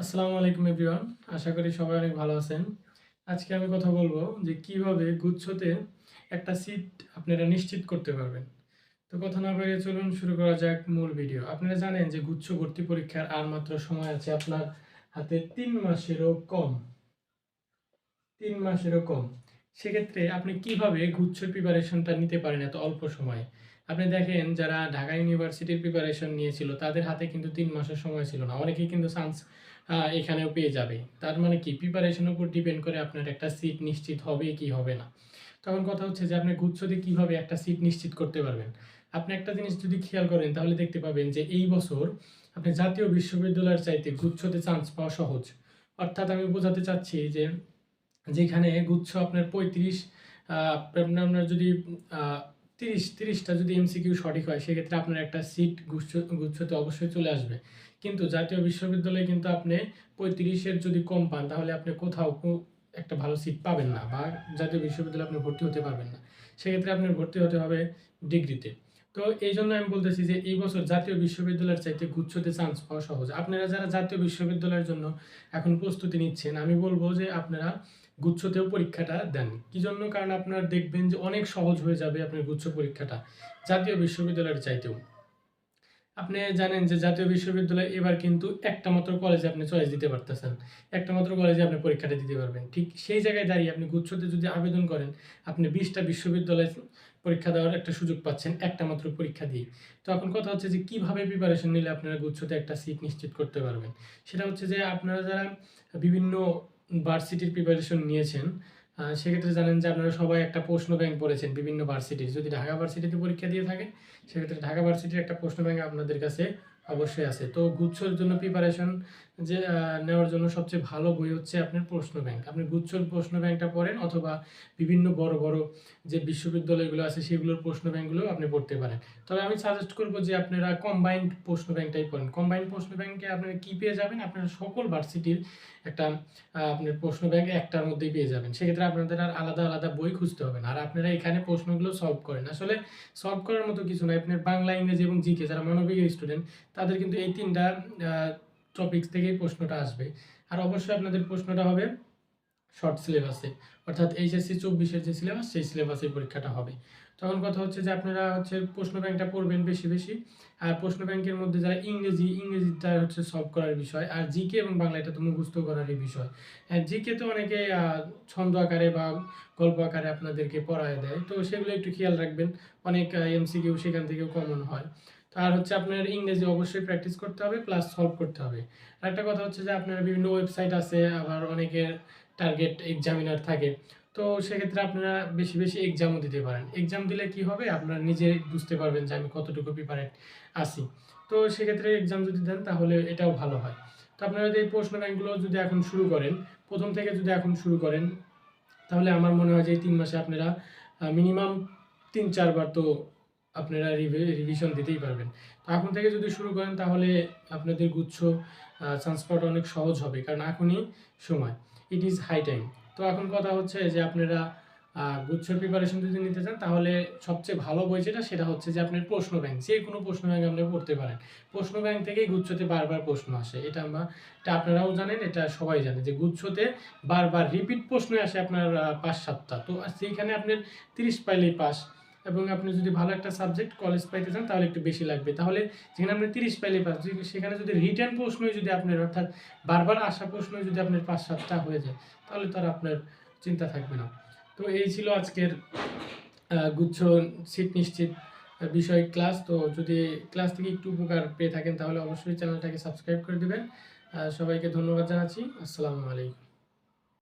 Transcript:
আসসালামু আলাইকুম এভরিওয়ান আশা করি সবাই অনেক ভালো আছেন। আজকে আমি কথা বলব যে কীভাবে গুচ্ছতে একটা সিট আপনারা নিশ্চিত করতে পারবেন। তো কথা না বেরিয়ে চলুন, শুরু করা যাক মূল ভিডিও আপনারা জানেন যে গুচ্ছ ভর্তি পরীক্ষার আর মাত্র সময় আছে আপনার হাতে তিন মাসেরও কম। তিন মাসেরও কম। সেক্ষেত্রে আপনি কীভাবে গুচ্ছর প্রিপারেশনটা নিতে পারেন এত অল্প সময়ে? আপনি দেখেন, যারা ঢাকা ইউনিভার্সিটির প্রিপারেশন নিয়েছিল, তাদের হাতে কিন্তু তিন মাসের সময় ছিল না। অনেকেই কিন্তু চান্স এখানেও পেয়ে যাবে। তার মানে কি? প্রিপারেশনের উপর ডিপেন্ড করে আপনার একটা সিট নিশ্চিত হবে কি হবে না। তখন কথা হচ্ছে যে, আপনি গুচ্ছতে কীভাবে একটা সিট নিশ্চিত করতে পারবেন? আপনি একটা জিনিস যদি খেয়াল করেন, তাহলে দেখতে পাবেন যে, এই বছর আপনি জাতীয় বিশ্ববিদ্যালয়ের চাইতে গুচ্ছতে চান্স পাওয়া সহজ। অর্থাৎ আমি বোঝাতে চাচ্ছি যে যেখানে গুচ্ছ আপনার পঁয়ত্রিশ আপনার যদি তিরিশ, তিরিশটা যদি এমসিকিউ সঠিক হয়, সেক্ষেত্রে আপনার একটা সিট গুচ্ছ, গুচ্ছতে অবশ্যই চলে আসবে। কিন্তু জাতীয় বিশ্ববিদ্যালয়ে কিন্তু আপনি পঁয়ত্রিশের যদি কম পান, তাহলে আপনি কোথাও একটা ভালো সিট পাবেন না বা জাতীয় বিশ্ববিদ্যালয়ে আপনি ভর্তি হতে পারবেন না। সেক্ষেত্রে আপনার ভর্তি হতে হবে ডিগ্রিতে। তো এই জন্য আমি বলতেছি যে, এই বছর জাতীয় বিশ্ববিদ্যালয়ের চাইতে গুচ্ছতে চান্স পাওয়া সহজ। আপনারা যারা জাতীয় বিশ্ববিদ্যালয়ের জন্য এখন প্রস্তুতি নিচ্ছেন, আমি বলব যে আপনারা গুচ্ছতেও পরীক্ষাটা দেন কি জন্য? কারণ আপনারা দেখবেন যে অনেক সহজ হয়ে যাবে আপনার গুচ্ছ পরীক্ষাটা জাতীয় বিশ্ববিদ্যালয়ের চাইতেও। আপনি জানেন যে জাতীয় বিশ্ববিদ্যালয় এবার কিন্তু একটা মাত্র কলেজে আপনি চয়েস দিতে পারতেছেন। একটা মাত্র কলেজে আপনি পরীক্ষাটা দিতে পারবেন। ঠিক সেই জায়গায় দাঁড়িয়ে আপনি গুচ্ছতে যদি আবেদন করেন, আপনি বিশটা বিশ্ববিদ্যালয়ে পরীক্ষা দেওয়ার একটা সুযোগ পাচ্ছেন একটা মাত্র পরীক্ষা দিয়ে। তো এখন কথা হচ্ছে যে কীভাবে প্রিপারেশন নিলে আপনারা গুচ্ছতে একটা সিট নিশ্চিত করতে পারবেন? সেটা হচ্ছে যে আপনারা যারা বিভিন্ন ভার্সিটির প্রিপারেশন নিয়েছেন সেক্ষেত্রে জানেন যে আপনারা সবাই একটা প্রশ্ন ব্যাংক পড়েছেন বিভিন্ন ভার্সিটির যদি ঢাকা ভার্সিটিতে পরীক্ষা দিয়ে থাকে সেক্ষেত্রে ঢাকা ভার্সিটির একটা প্রশ্ন ব্যাংক আপনাদের কাছে অবশ্যই আছে। তো গুচ্ছর জন্য প্রিপারেশন যে নেওয়ার জন্য সবচেয়ে ভালো বই হচ্ছে আপনার প্রশ্ন ব্যাংক আপনি গুচ্ছর প্রশ্ন ব্যাংকটা পড়েন অথবা বিভিন্ন বড় বড় যে বিশ্ববিদ্যালয়গুলো আছে সেগুলোর প্রশ্ন ব্যাংকগুলো আপনি পড়তে পারেন। তবে আমি সাজেস্ট করব যে আপনারা কম্বাইন্ড প্রশ্ন ব্যাংকটাই পড়েন। কম্বাইন্ড প্রশ্ন ব্যাংকে আপনারা কী পেয়ে যাবেন? আপনারা সকল ভার্সিটির একটা আপনার প্রশ্ন ব্যাংক একটার মধ্যেই পেয়ে যাবেন। সেক্ষেত্রে আপনাদের আর আলাদা আলাদা বই খুঁজতে হবে না। আর আপনারা এখানে প্রশ্নগুলো সলভ করেন। আসলে সলভ করার মতো কিছু নয় আপনার বাংলা, ইংরেজি এবং জিকে যারা মানবিক স্টুডেন্ট তাদের কিন্তু এই তিনটা টপিকস থেকেই প্রশ্নটা আসবে। আর অবশ্যই আপনাদের প্রশ্নটা হবে শর্ট সিলেবাসে অর্থাৎ এইচএসসি চব্বিশের যে সিলেবাস সেই সিলেবাসে পরীক্ষাটা হবে। তখন কথা হচ্ছে যে আপনারা হচ্ছে প্রশ্ন ব্যাংকটা পড়বেন বেশি বেশি। আর প্রশ্ন ব্যাংকের মধ্যে যারা ইংরেজি, ইংরেজিটা হচ্ছে সলভ করার বিষয়, আর জিকে এবং বাংলা এটা তো মুখস্থ করারই বিষয়। হ্যাঁ জিকে তো অনেকে ছন্দ আকারে বা গল্প আকারে আপনাদেরকে পড়ায় দেয়। তো সেগুলো একটু খেয়াল রাখবেন। অনেক এমসিকিউ সেখান থেকেও কমন হয়। আর হচ্ছে আপনার ইংরেজি অবশ্যই প্র্যাকটিস করতে হবে প্লাস সলভ করতে হবে। আর একটা কথা হচ্ছে যে আপনার বিভিন্ন ওয়েবসাইট আছে, আবার অনেকের টার্গেট এক্সামিনার থাকে। তো সেক্ষেত্রে আপনারা বেশি বেশি এক্সামও দিতে পারেন। এক্সাম দিলে কি হবে? আপনারা নিজে বুঝতে পারবেন যে আমি কতটুকু প্রিপারেট আছি। তো সেক্ষেত্রে এক্সাম যদি দেন, তাহলে এটাও ভালো হয়। তো আপনারা যদি এই প্রশ্ন ব্যাংকগুলো যদি এখন শুরু করেন, প্রথম থেকে যদি এখন শুরু করেন, তাহলে আমার মনে হয় যে এই তিন মাসে আপনারা মিনিমাম তিন চারবার তো আপনারা রিভিশন দিতেই পারবেন। এখন থেকে যদি শুরু করেন তাহলে আপনাদের গুচ্ছ চান্স পাওয়াটা অনেক সহজ হবে কারণ এখনই সময়। ইট ইজ হাই টাইম তো এখন কথা হচ্ছে যে আপনারা আহ, গুচ্ছর প্রিপারেশন যদি নিতে চান তাহলে সবচেয়ে ভালো বই যেটা সেটা হচ্ছে যে আপনার প্রশ্ন ব্যাংক যে কোনো প্রশ্ন ব্যাংক আপনি পড়তে পারেন। প্রশ্ন ব্যাংক থেকেই গুচ্ছতে বারবার প্রশ্ন আসে। এটা আমরা এটা আপনারাও জানেন এটা সবাই জানে যে গুচ্ছতে বারবার রিপিট প্রশ্ন আসে আপনার পাঁচ সাতটা। তো সেইখানে আপনার তিরিশ পাইলেই পাস। এবং আপনি যদি ভালো একটা সাবজেক্ট কলেজ পাইতে চান, তাহলে একটু বেশি লাগবে। তাহলে যেখানে আপনি তিরিশ পাইলে পাস সেখানে যদি রিটার্ন প্রশ্নই যদি আপনার, অর্থাৎ বারবার আসা প্রশ্নই যদি আপনার পাঁচ সাতটা হয়ে যায়, তাহলে তো আর আপনার চিন্তা থাকবে না। তো এই ছিল আজকের গুচ্ছ সিট নিশ্চিত বিষয় ক্লাস তো যদি ক্লাস থেকে একটু উপকার পেয়ে থাকেন, তাহলে অবশ্যই চ্যানেলটাকে সাবস্ক্রাইব করে দেবেন। সবাইকে ধন্যবাদ জানাচ্ছি। আসসালামু আলাইকুম।